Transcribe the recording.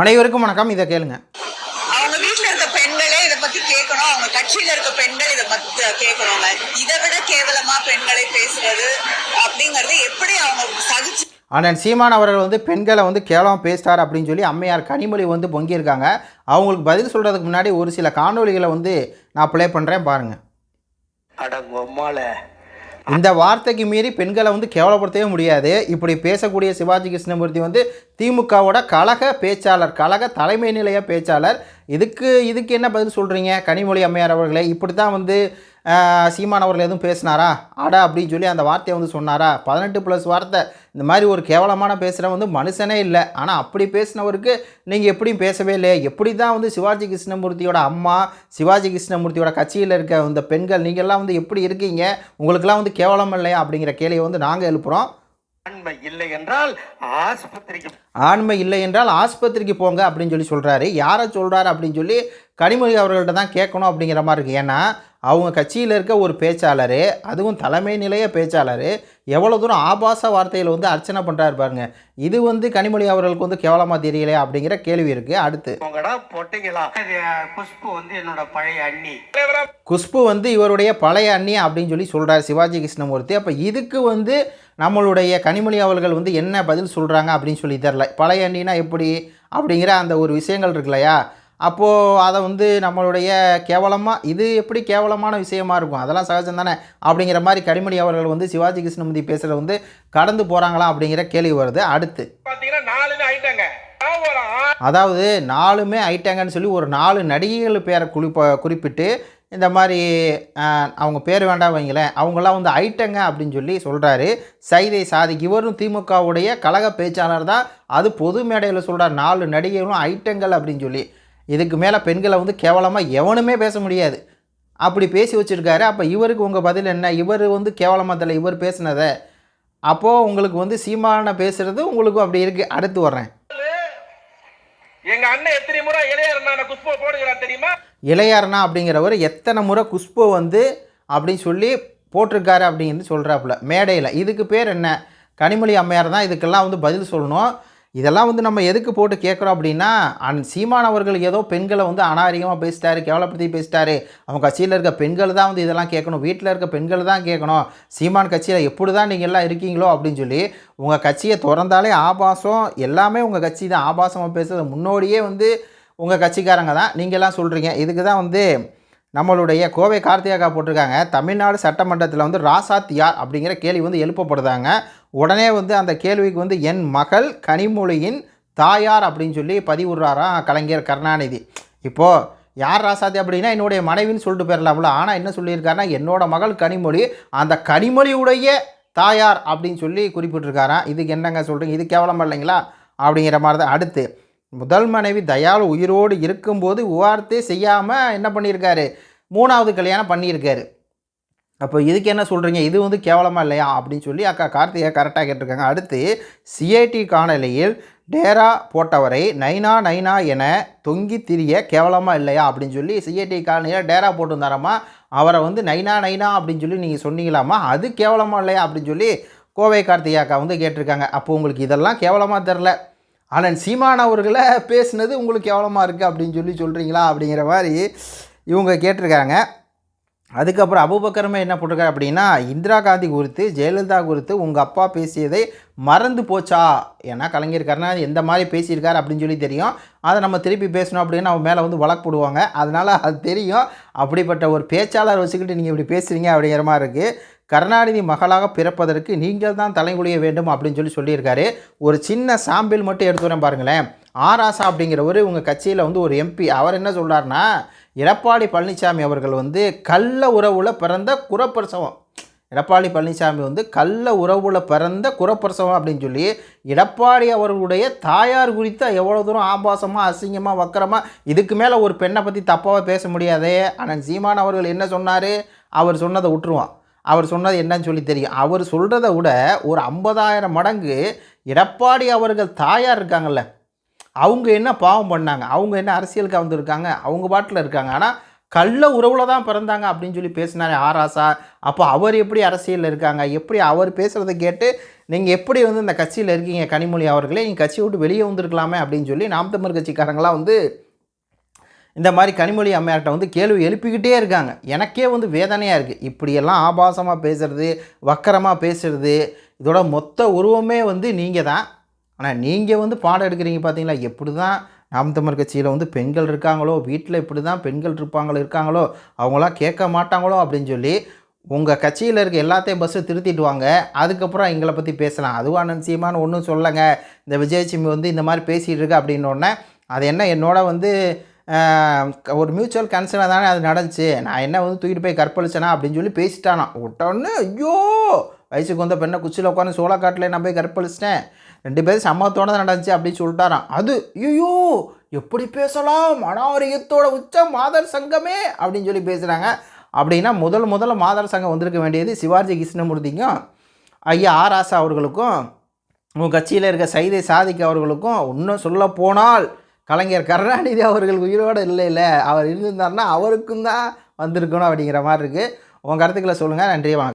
அனைவருக்கும் வணக்கம். இதை கேளுங்க. அவங்க வீட்ல இருக்க பெண்களே இத பத்தி கேட்கணும். அவங்க கட்சியில இருக்க பெண்கள் இத பத்தி கேட்கணுங்க இதை விட கேவலமா பெண்களை பேசுறது அப்படிங்கறது எப்படி அவங்க சகிச்சு அண்ணன் சீமான் அவர்கள் வந்து பெண்களை வந்து கேவலம் பேசிட்டார் அப்படின்னு சொல்லி அம்மையார் கனிமொழி வந்து பொங்கியிருக்காங்க. அவங்களுக்கு பதில் சொல்கிறதுக்கு முன்னாடி ஒரு சில காணொளிகளை வந்து நான் ப்ளே பண்ணுறேன் பாருங்கள் அடங்கொம்மால இந்த வார்த்தைக்கு மீறி பெண்களை வந்து கேவலப்படுத்தவே முடியாது. இப்படி பேசக்கூடிய சிவாஜி கிருஷ்ணமூர்த்தி வந்து திமுகவோட கழக பேச்சாளர் கழக தலைமை நிலைய பேச்சாளர் இதுக்கு இதுக்கு என்ன பதில் சொல்கிறீங்க கனிமொழி அம்மையார் அவர்களே இப்படி தான் வந்து சீமான் அவர்கள் எதுவும் பேசினாரா? அடா அப்படின்னு சொல்லி அந்த வார்த்தையை வந்து சொன்னாரா? பதினெட்டு ப்ளஸ் வார்த்தை. இந்த மாதிரி ஒரு கேவலமான பேசுகிற வந்து மனுஷனே இல்லை. ஆனால் அப்படி பேசினவருக்கு நீங்கள் எப்படியும் பேசவே இல்லை எப்படி தான் வந்து சிவாஜி கிருஷ்ணமூர்த்தியோட அம்மா சிவாஜி கிருஷ்ணமூர்த்தியோட கட்சியில் இருக்க இந்த பெண்கள் நீங்கள்லாம் வந்து எப்படி இருக்கீங்க? உங்களுக்கெல்லாம் வந்து கேவலம் இல்லையா? அப்படிங்கிற கேள்வியை வந்து நாங்கள் எழுப்புகிறோம் நன்மை இல்லை என்றால் ஆஸ்பத்திரிக்கு ஆண்மை இல்லை என்றால் ஆஸ்பத்திரிக்கு போங்க அப்படின்னு சொல்லி சொல்கிறாரு யாரை சொல்கிறாரு அப்படின்னு சொல்லி கனிமொழி அவர்கள்ட்ட தான் கேட்கணும் அப்படிங்கிற மாதிரி இருக்குது ஏன்னா அவங்க கட்சியில் இருக்க ஒரு பேச்சாளர் அதுவும் தலைமை நிலைய பேச்சாளர் எவ்வளோ தூரம் ஆபாச வார்த்தையில் வந்து அர்ச்சனை பண்ணுறாரு பாருங்க. இது வந்து கனிமொழி அவர்களுக்கு வந்து கேவலமாக தெரியலையா அப்படிங்கிற கேள்வி இருக்குது அடுத்து. குஷ்பு வந்து என்னோட பழைய அண்ணி. குஷ்பு வந்து இவருடைய பழைய அண்ணி அப்படின்னு சொல்லி சொல்கிறார் சிவாஜி கிருஷ்ணமூர்த்தி. அப்போ இதுக்கு வந்து நம்மளுடைய கனிமொழி அவர்கள் வந்து என்ன பதில் சொல்கிறாங்க அப்படின்னு சொல்லி தெரில பழைய அண்ணினா எப்படி அப்படிங்கிற அந்த ஒரு விஷயங்கள் இருக்கு இல்லையா அப்போது அதை வந்து நம்மளுடைய கேவலமாக இது எப்படி கேவலமான விஷயமா இருக்கும்? அதெல்லாம் சகஜம் தானே? அப்படிங்கிற மாதிரி கனிமொழி அவர்கள் வந்து சிவாஜி கிருஷ்ணமூர்த்தி பேசுகிறத வந்து கடந்து போகிறாங்களா அப்படிங்கிற கேள்வி வருது. அடுத்து. அதாவது நாலுமே ஐட்டாங்கன்னு சொல்லி ஒரு நாலு நடிகைகள் பேரை குறிப்ப குறிப்பிட்டு இந்த மாதிரி அவங்க பேர் வேண்டாம் வைங்களேன். அவங்களாம் வந்து ஐட்டங்க அப்படின்னு சொல்லி சொல்கிறாரு சைதை சாதிக் இவரும் திமுகவுடைய கழக பேச்சாளர் தான். அது பொது மேடையில் சொல்கிறார் நாலு நடிகைகளும் ஐட்டங்கள் அப்படின்னு சொல்லி. இதுக்கு மேலே பெண்களை வந்து கேவலமாக எவனுமே பேச முடியாது. அப்படி பேசி வச்சுருக்காரு. அப்போ இவருக்கு உங்கள் பதில் என்ன? இவர் வந்து கேவலமாக தெரியல இவர் பேசுனதை. அப்போது உங்களுக்கு வந்து சீமான பேசுகிறது உங்களுக்கும் அப்படி இருக்குது அடுத்து வர்றேன். எங்க அண்ணன் எத்தனை முறை இளையர் குஷ்பு போடுகிறார் தெரியுமா? இளையார்னா அப்படிங்கிறவர் எத்தனை முறை குஷ்பு வந்து அப்படின்னு சொல்லி போட்டிருக்காரு அப்படிங்கிறது சொல்கிறாப்புல மேடையில். இதுக்கு பேர் என்ன? கனிமொழி அம்மையார் தான் இதுக்கெல்லாம் வந்து பதில் சொல்லணும். இதெல்லாம் வந்து நம்ம எதுக்கு போட்டு கேட்குறோம் அப்படின்னா அன் சீமான் அவர்கள் ஏதோ பெண்களை வந்து அனாரிகமாக பேசிட்டாரு கேவலப்படுத்தி பேசிட்டாரு. அவங்க கட்சியில் இருக்க பெண்கள் தான் வந்து இதெல்லாம் கேட்கணும். வீட்டில் இருக்க பெண்கள் தான் கேட்கணும். சீமான் கட்சியில் எப்படி தான் நீங்கள் எல்லாம் இருக்கீங்களோ அப்படின்னு சொல்லி உங்கள் கட்சியை திறந்தாலே ஆபாசம். எல்லாமே உங்கள் கட்சி தான். ஆபாசமாக பேசுறது முன்னோடியே வந்து உங்கள் கட்சிக்காரங்க தான். நீங்கள்லாம் சொல்கிறீங்க இதுக்கு தான் வந்து நம்மளுடைய கோவை கார்த்திகாக்கா போட்டிருக்காங்க. தமிழ்நாடு சட்டமன்றத்தில் வந்து ராசாத் யார் அப்படிங்கிற கேள்வி வந்து எழுப்பப்படுதாங்க. உடனே வந்து அந்த கேள்விக்கு வந்து என் மகள் கனிமொழியின் தாயார் அப்படின்னு சொல்லி பதிவுறாராம் கலைஞர் கருணாநிதி. இப்போது யார் ராசாத்தி அப்படின்னா என்னுடைய மனைவின்னு சொல்லிட்டு போயிடலாம்ல ஆனால் என்ன சொல்லியிருக்காருன்னா என்னோட மகள் கனிமொழி அந்த கனிமொழியுடைய தாயார் அப்படின்னு சொல்லி குறிப்பிட்டிருக்காராம். இதுக்கு என்னங்க சொல்கிறீங்க இது கேவலம் இல்லைங்களா? அப்படிங்கிற மாதிரி தான் அடுத்து. முதல் மனைவி தயாளு உயிரோடு இருக்கும்போது விவாகரத்தே செய்யாமல் என்ன பண்ணியிருக்காரு? மூணாவது கல்யாணம் பண்ணியிருக்காரு. அப்போ இதுக்கு என்ன சொல்கிறீங்க இது வந்து கேவலமாக இல்லையா? அப்படின்னு சொல்லி அக்கா கார்த்திகை கரெக்டாக கேட்டிருக்காங்க. அடுத்து சிஐடி காணொலியில் டேரா போட்டவரை நைனா நைனா என தொங்கி திரிய கேவலமாக இல்லையா? அப்படின்னு சொல்லி சிஐடி காலனியில் டேரா போட்டிருந்தாராமா? அவரை வந்து நைனா நைனா அப்படின்னு சொல்லி நீங்கள் சொன்னீங்களாமா? அது கேவலமாக இல்லையா? அப்படின்னு சொல்லி கோவை கார்த்திகா அக்கா வந்து கேட்டிருக்காங்க. அப்போ உங்களுக்கு இதெல்லாம் கேவலமாக தெரில. ஆனால் சீமான் அவர்களை பேசுனது உங்களுக்கு எவ்வளோமா இருக்குது அப்படின்னு சொல்லி சொல்கிறீங்களா அப்படிங்கிற மாதிரி இவங்க கேட்டிருக்காங்க. அதுக்கப்புறம் அபுபக்கரமே என்ன போட்டிருக்காரு அப்படின்னா இந்திரா காந்தி குறித்து ஜெயலலிதா குறித்து உங்கள் அப்பா பேசியதை மறந்து போச்சா ஏன்னா கலைஞர் கருணாநிதி எந்த மாதிரி பேசியிருக்காரு அப்படின்னு சொல்லி தெரியும். அதை நம்ம திருப்பி பேசணும் அப்படின்னு அவங்க மேலே வந்து வழக்கு போடுவாங்க. அதனால் அது தெரியும். அப்படிப்பட்ட ஒரு பேச்சாளர் வச்சுக்கிட்டு நீங்கள் இப்படி பேசுகிறீங்க அப்படிங்கிற மாதிரி இருக்குது கருணாநிதி மகளாக பிறப்பதற்கு நீங்கள் தான் தலைகுலிய வேண்டும் அப்படின்னு சொல்லி சொல்லியிருக்காரு. ஒரு சின்ன சாம்பிள் மட்டும் எடுத்து வரேன் பாருங்களேன் ஆராசா அப்படிங்கிறவர் உங்கள் கட்சியில் வந்து ஒரு எம்பி. அவர் என்ன சொல்கிறார்னா எடப்பாடி பழனிசாமி அவர்கள் வந்து கள்ள உறவுல பிறந்த குறப்பிரசவம். எடப்பாடி பழனிசாமி வந்து கள்ள உறவுல பிறந்த குறப்பிரசவம் அப்படின்னு சொல்லி எடப்பாடி அவர்களுடைய தாயார் குறித்து எவ்வளோ தூரம் ஆபாசமாக அசிங்கமாக வக்கரமாக இதுக்கு மேலே ஒரு பெண்ணை பற்றி தப்பாக பேச முடியாதே. ஆனால் சீமான் அவர்கள் என்ன சொன்னார்? அவர் சொன்னதை விட்டுருவான். அவர் சொன்னது என்னன்னு சொல்லி தெரியும். அவர் சொல்கிறத விட ஒரு ஐம்பதாயிரம் மடங்கு எடப்பாடி அவர்கள் தாயார் இருக்காங்கல்ல. அவங்க என்ன பாவம் பண்ணாங்க? அவங்க என்ன அரசியலுக்கு வந்திருக்காங்க அவங்க பாட்டில் இருக்காங்க. ஆனால் கள்ள உறவில் தான் பிறந்தாங்க அப்படின்னு சொல்லி பேசினாரு ஆராசா அப்போ அவர் எப்படி அரசியலில் இருக்காங்க? எப்படி அவர் பேசுகிறத கேட்டு நீங்கள் எப்படி வந்து இந்த கட்சியில் இருக்கீங்க கனிமொழி அவர்களே? நீங்கள் கட்சியை விட்டு வெளியே வந்திருக்கலாமே அப்படின்னு சொல்லி நாம் தமிழ் கட்சிக்காரங்களாம் வந்து இந்த மாதிரி கனிமொழி அம்மையார்கிட்ட வந்து கேள்வி எழுப்பிக்கிட்டே இருக்காங்க. எனக்கே வந்து வேதனையாக இருக்குது இப்படியெல்லாம் ஆபாசமாக பேசுறது வக்கரமாக பேசுகிறது இதோட மொத்த உருவமே வந்து நீங்கள் தான். ஆனால் நீங்கள் வந்து பாடம் எடுக்கிறீங்க பார்த்தீங்களா எப்படி தான் நாம் தமிழ் கட்சியில் வந்து பெண்கள் இருக்காங்களோ வீட்டில் இப்படி தான் பெண்கள் இருப்பாங்களோ இருக்காங்களோ அவங்களாம் கேட்க மாட்டாங்களோ அப்படின்னு சொல்லி உங்கள் கட்சியில் இருக்க எல்லாத்தையும் பஸ்ஸை திருத்திட்டு வாங்க. அதுக்கப்புறம் எங்களை பற்றி பேசலாம். அதுவும் அண்ணன் ஒன்றும் சொல்லலைங்க. இந்த விஜயசிம்மி வந்து இந்த மாதிரி பேசிகிட்டு இருக்கு அப்படின்னோடனே அது என்ன என்னோட வந்து ஒரு மியூச்சுவல் கன்சர்னாக தானே அது நடந்துச்சு. நான் என்ன வந்து தூக்கிட்டு போய் கற்பழிச்சேனா அப்படின்னு சொல்லி பேசிட்டானா. விட்டோன்னே ஐயோ வயசுக்கு வந்த பெண்ணை குச்சியில் உட்காந்து சோளக்காட்டில் நான் போய் கற்பழிச்சிட்டேன். ரெண்டு பேரும் சம்மத்தோட தான் நடந்துச்சு அப்படின்னு சொல்லிட்டாராம். அது ஐயோ எப்படி பேசலாம்? மனாவரியத்தோட உச்சம் மாதர் சங்கமே அப்படின்னு சொல்லி பேசுகிறாங்க அப்படின்னா முதல் முதல்ல மாதர் சங்கம் வந்திருக்க வேண்டியது சிவாஜி கிருஷ்ணமூர்த்திக்கும் ஐயா ஆர் ஆசா அவர்களுக்கும் உங்கள் கட்சியில் இருக்க சைதை சாதிக்கு அவர்களுக்கும் இன்னும் சொல்ல போனால் கலைஞர் கருணாநிதி அவர்கள் உயிரோடு இல்லை இல்லை அவர் இருந்திருந்தாருன்னா அவருக்கும் தான் வந்திருக்கணும் அப்படிங்கிற மாதிரி இருக்குது உங்கள் கருத்துக்களை சொல்லுங்கள் நன்றி வணக்கம்.